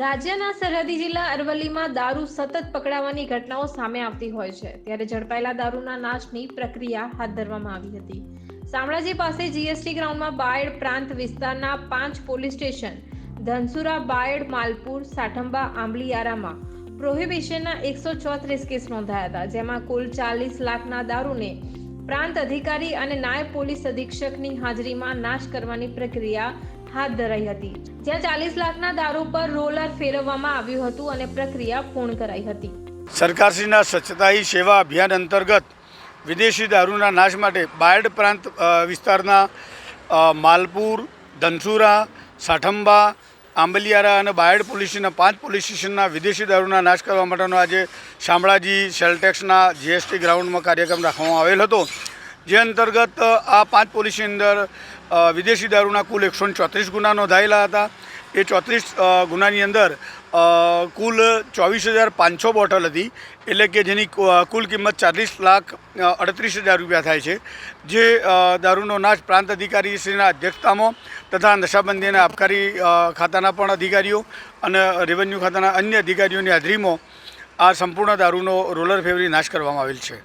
રાજ્યના સરહદી જિલ્લા અરવલ્લીમાં દારૂ સતત પકડાવાની ઘટનાઓ સામે આવતી હોય છે. ત્યારે ઝડપાયેલા દારૂના નાશની પ્રક્રિયા હાથ ધરવામાં આવી હતી. શામળાજી પાસે જીએસટી ગ્રાઉન્ડમાં બાયડ પ્રાંત વિસ્તારના પાંચ પોલીસ સ્ટેશન, ધનસુરા બાયડ, માલપુર, સાઠંબા, આંબલીયારામાં પ્રોહિબિશનના એકસો ચોત્રીસ કેસ નોંધાયા હતા, જેમાં કુલ ચાલીસ લાખના દારૂને પ્રાંત અધિકારી અને નાયબ પોલીસ અધિક્ષકની હાજરીમાં નાશ કરવાની પ્રક્રિયા હાથ ધરાઈ હતી. જ્યાં ચાલીસ લાખના દારૂ પર રોલર ફેરવવામાં આવ્યું હતું અને પ્રક્રિયા પૂર્ણ કરાઈ હતી. સરકારશ્રીના સ્વચ્છતા સેવા અભિયાન અંતર્ગત વિદેશી દારૂના નાશ માટે બાયડ પ્રાંત વિસ્તારના માલપુર, ધનસુરા, સાઠંબા આંબલિયારા અને બાયડ પોલીસ સ્ટેશનના પાંચ પોલીસ સ્ટેશનના વિદેશી દારૂના નાશ કરવા માટેનો આજે શામળાજી સેલટેક્સના જીએસટી ગ્રાઉન્ડમાં કાર્યક્રમ રાખવામાં આવેલ હતો. જે અંતર્ગત આ પાંચ પોલીસની અંદર વિદેશી દારૂના કુલ એકસો ચોત્રીસ ગુના નોંધાયેલા હતા. એ ચોત્રીસ ગુનાની અંદર કુલ ચોવીસ હજાર પાંચસો બોટલ હતી. એટલે કે જેની કુલ કિંમત ચાલીસ લાખ અડત્રીસ હજાર રૂપિયા થાય છે. જે દારૂનો નાશ પ્રાંત અધિકારીશ્રીના અધ્યક્ષતામાં તથા નશાબંધી અને આબકારી ખાતાના પણ અધિકારીઓ અને રેવન્યુ ખાતાના અન્ય અધિકારીઓની હાજરીમાં આ સંપૂર્ણ દારૂનો રોલર ફેવરી નાશ કરવામાં આવેલ છે.